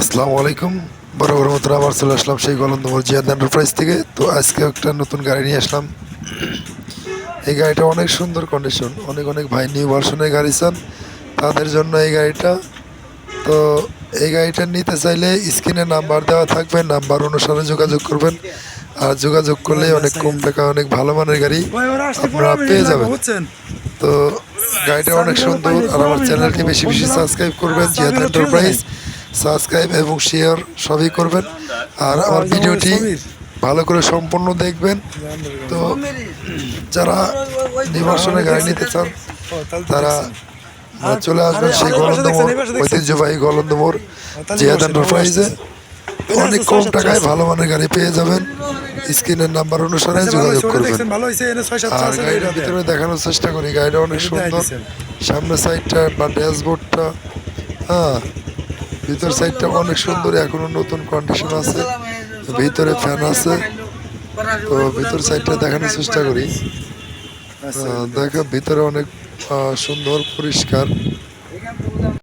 আসসালামু আলাইকুম। বড় মতো আবার চলে আসলাম সেই গলন্দমর জিয়াদ এন্টারপ্রাইজ থেকে। তো আজকে একটা নতুন গাড়ি নিয়ে আসলাম। এই গাড়িটা অনেক সুন্দর কন্ডিশন অনেক অনেক ভাই নিউ ভার্সনের গাড়ি চান, তাদের জন্য এই গাড়িটা। তো এই গাড়িটা নিতে চাইলে স্ক্রিনে নাম্বার দেওয়া থাকবে, নাম্বার অনুসারে যোগাযোগ করবেন। আর যোগাযোগ করলে অনেক কম টাকা, অনেক ভালো মানের গাড়ি আপনারা পেয়ে যাবেন। তো গাড়িটা অনেক সুন্দর, আর আমার চ্যানেলটি বেশি বেশি সাবস্ক্রাইব করবেন, জিয়াদ এন্টারপ্রাইজ সাবস্ক্রাইব এবং শেয়ার সবই করবেন। আর আমার ভিডিওটি ভালো করে সম্পূর্ণ দেখবেন। তো যারা নির্বাসনে গাড়ি নিতে চান তারা চলে আসবেন সেই গলন্দমোর ঐতিহ্যবাহী গলন্দমোর জিয়াদ এন্টারপ্রাইজে অনেক কম টাকায় ভালো মানের গাড়ি পেয়ে যাবেন। স্ক্রিনের নাম্বার অনুসারে যোগাযোগ করবেন। আর গাড়িটার ভিতরে দেখানোর চেষ্টা করি গাড়িটা অনেক সুন্দর। সামনের সাইডটা বা ড্যাশবোর্ডটা হ্যাঁ ভিতর সাইডটা অনেক সুন্দর এখনও নতুন কন্ডিশন আছে। ভিতরে ফ্যান আছে। তো ভিতর সাইডটা দেখানোর চেষ্টা করি। দেখো ভিতরে অনেক সুন্দর পরিষ্কার।